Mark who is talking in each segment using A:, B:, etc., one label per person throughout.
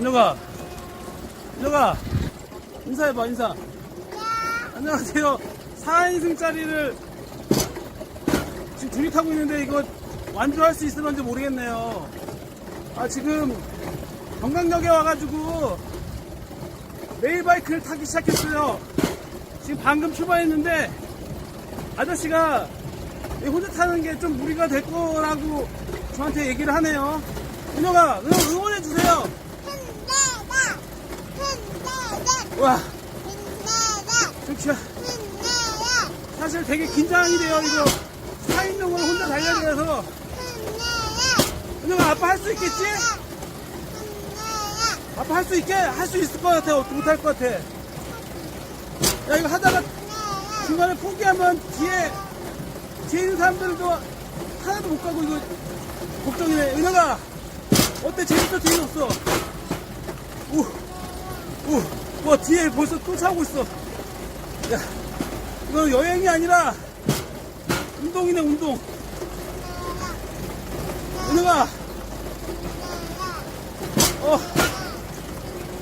A: 인혁아, 인혁아, 인사해봐, 인사. 안녕하세요. 4인승짜리를 지금 둘이 타고 있는데 이거 완주할 수 있을런지 모르겠네요. 아, 지금 건강역에 와가지고 레일바이크를 타기 시작했어요. 지금 방금 출발했는데 아저씨가 이 혼자 타는 게 좀 무리가 될 거라고 저한테 얘기를 하네요. 은혁아, 은혁 응원해주세요.
B: 흔들다 흔들다
A: 와.
B: 흔들다
A: 사실 되게 긴장이 돼요, 이거. 4인용을 혼자 달려야 돼서. 은혁아, 아빠 할 수 있겠지? 아빠 할 수 있게? 할 수 있을 것 같아. 어떻게 못할 것 같아. 야, 이거 하다가 중간에 포기하면 뒤에, 뒤에 있는 사람들도 하나도 못 가고 이거 걱정이네. 은혁아, 어때? 재밌어? 재미없어? 오, 오, 와, 뒤에 벌써 또 차고 있어. 야, 이거 여행이 아니라 운동이네, 운동. 은혁아, 어,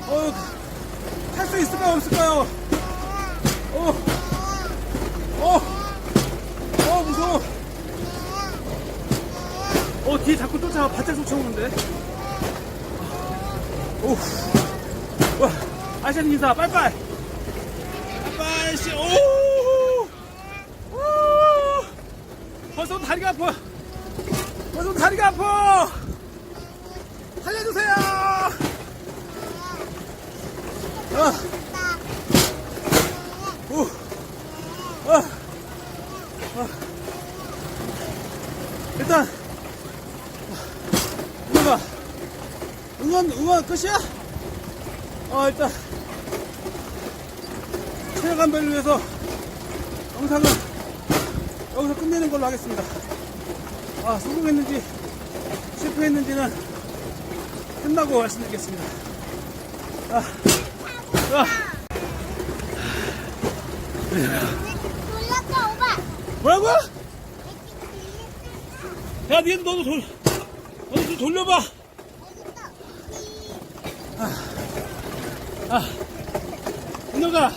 A: 어, 할수 있을까요? 없을까요? 어, 어, 어, 무서워. 어, 뒤에 자꾸 쫓아와. 바짝 쫓아오는데. 오, 와, 아시안 인사, 빠이빠이. 빠이빠이, 씨, 오, 오, 벌써 다리가 아파. 벌써 다리가 아파. 살려주세요. 아, 오, 아, 아. 일단, 응원가, 응원, 응원 끝이야? 어, 일단, 체력 안배를 위해서 영상을 여기서 끝내는 걸로 하겠습니다. 아, 성공했는지 실패했는지는 끝나고 말씀드리겠습니다. 아, 아,
B: 놀랐다 오빠
A: 뭐라고? 야, 니도 너도 돌, 너도 좀 돌려봐. 아, 은혁아,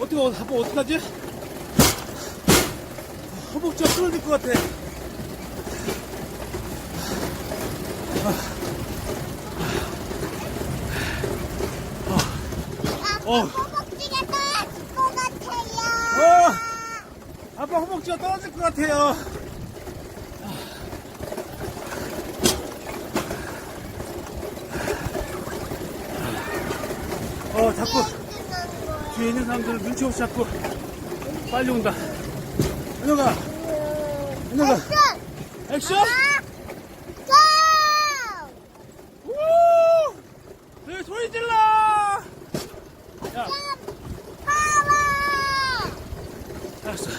A: 어떻게, 어, 아빠 어떡하지? 허벅지가 끊어질 것 같아.
B: 아빠
A: 어.
B: 허벅지가 떨어질 것 같아요
A: 어, 아빠 허벅지가 떨어질 것 같아요. 자꾸 뒤에 있는 사람들 눈치 없이 자꾸 빨리 온다. 은혁아, 은혁아, 액션!
B: 고!
A: 우! 네, 소리 질러! 야! 알았어.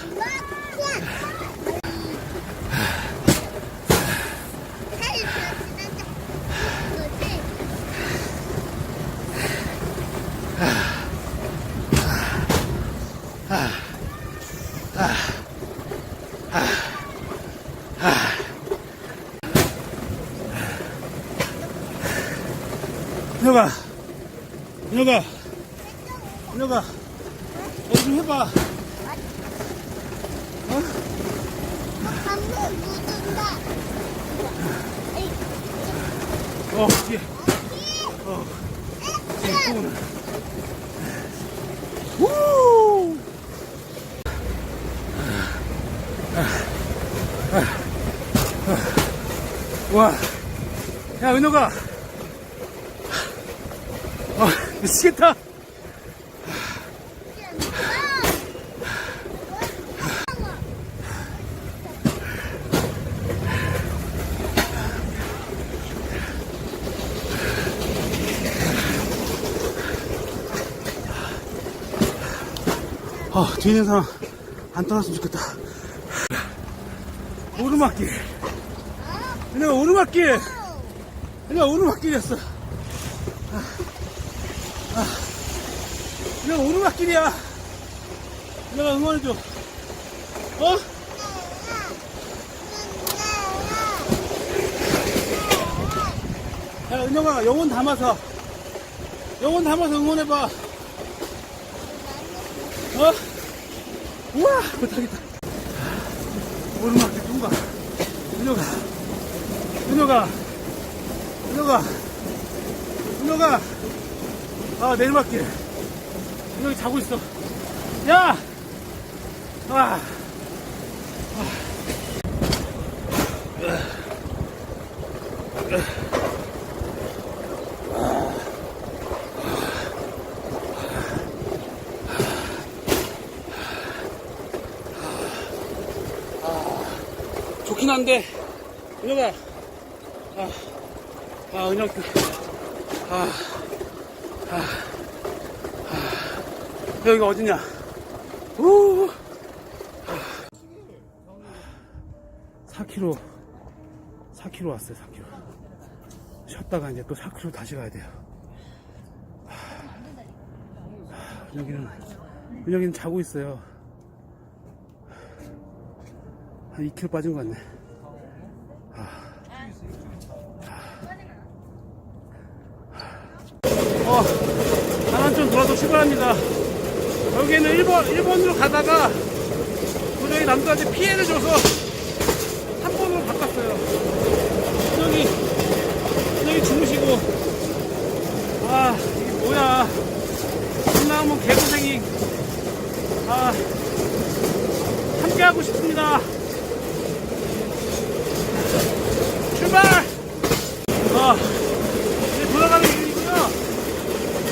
A: 은혁아, 은혁아, 은혁아, 여기 좀 해봐. 어? 어, 뒤에. 어, 뒤에 또 오네. 우! 와, 야, 은혁아. 아, 미치겠다. 아, 뒤에 있는 사람 안 떠났으면 좋겠다. 오르막길. 그냥 오르막길. 그냥 오르막길이었어. 아, 아, 그냥 오르막길이야. 내가 응원해줘. 어? 야, 은영아, 영혼 담아서. 영혼 담아서 응원해봐. 어? 우와, 못하겠다. 오르막길 누가? 은영아. 은영아. 은영아. 은영아. 아, 내리막길. 은영이 자고 있어. 야! 아. 좋긴 한데, 은혁아. 아, 아, 은혁. 아, 아, 아. 여기가 어디냐? 우. 4km, 4km 왔어요, 4km. 쉬었다가 이제 또 4km 다시 가야 돼요. 하, 은혁이는, 은혁이는 자고 있어요. 한 2kg 빠진 것 같네. 어, 한한점 돌아서 출발합니다. 여기는 일본, 일본으로 가다가 도저히 남들한테 피해를 줘서 한 번으로 바꿨어요. 여기, 여기 주무시고, 아, 이게 뭐야. 끝나면 개고생이, 아, 함께하고 싶습니다. 출발! 아, 이제 돌아가는 길이고요.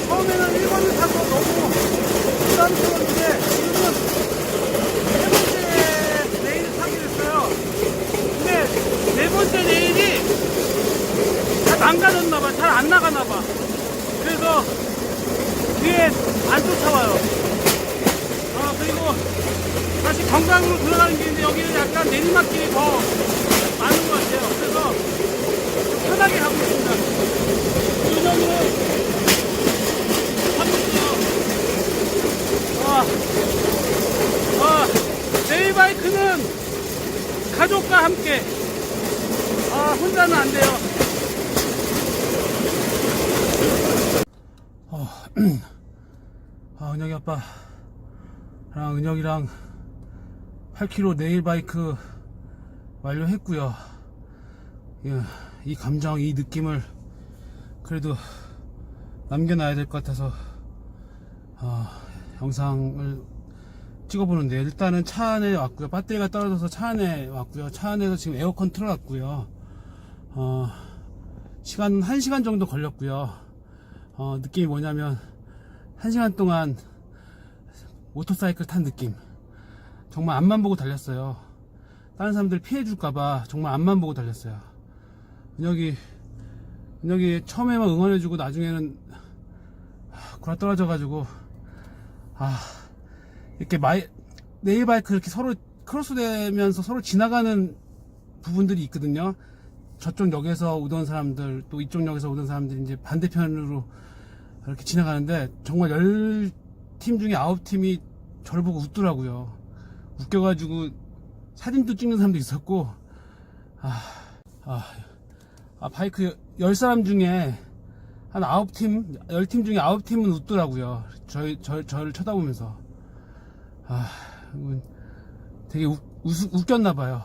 A: 처음에는 1번을 타고 너무 부담스러웠는데, 지금은 세 번째 레일을 타게 됐어요. 근데 네 번째 레일이 잘 망가졌나봐. 잘 안 나가나봐. 그래서 뒤에 안 쫓아와요. 아, 그리고 다시 건강으로 들어가는 길인데 여기는 약간 내리막길이 더 많은 것 같아요. 그래서 좀 편하게 가고 있습니다. 있어요. 아, 아, 레일바이크는 가족과 함께. 아, 혼자는 안 돼요. 아, 은영이 아빠. 랑 은혁이랑 8km 네일 바이크 완료했고요. 예, 이 감정, 이 느낌을 그래도 남겨놔야 될 것 같아서 어, 영상을 찍어보는데 일단은 차 안에 왔고요. 배터리가 떨어져서 차 안에 왔고요. 차 안에서 지금 에어컨 틀어놨고요. 어, 시간 1시간 정도 걸렸고요. 어, 느낌이 뭐냐면 1시간 동안 모터사이클 탄 느낌. 정말 앞만 보고 달렸어요. 다른 사람들 피해 줄까봐 정말 앞만 보고 달렸어요. 은혁이, 은혁이 처음에만 응원해주고 나중에는 하, 구라 떨어져가지고, 아, 이렇게 마이, 네일바이크 이렇게 서로 크로스 되면서 서로 지나가는 부분들이 있거든요. 저쪽 역에서 오던 사람들, 또 이쪽 역에서 오던 사람들이 이제 반대편으로 이렇게 지나가는데 정말 열 팀 중에 아홉 팀이 저를 보고 웃더라고요. 웃겨가지고 사진도 찍는 사람도 있었고, 아, 아, 아 바이크 열 사람 중에 한 아홉 팀, 열 팀 중에 아홉 팀은 웃더라고요. 저희, 저, 저를 쳐다보면서. 아, 되게 웃, 웃, 웃겼나봐요.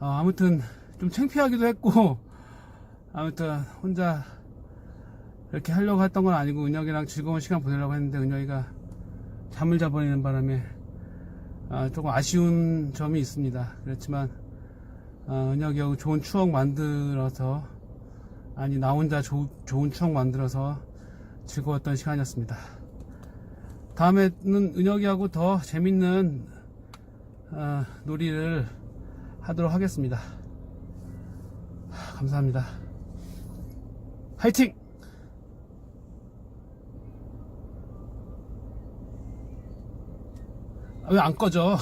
A: 아, 아무튼 좀 창피하기도 했고, 아무튼 혼자 이렇게 하려고 했던 건 아니고 은혁이랑 즐거운 시간 보내려고 했는데 은혁이가 잠을 자버리는 바람에 아, 조금 아쉬운 점이 있습니다. 그렇지만 아, 은혁이하고 좋은 추억 만들어서 아니 나 혼자 조- 좋은 추억 만들어서 즐거웠던 시간이었습니다. 다음에는 은혁이하고 더 재밌는 아, 놀이를 하도록 하겠습니다. 하, 감사합니다. 화이팅! 왜 안 꺼져?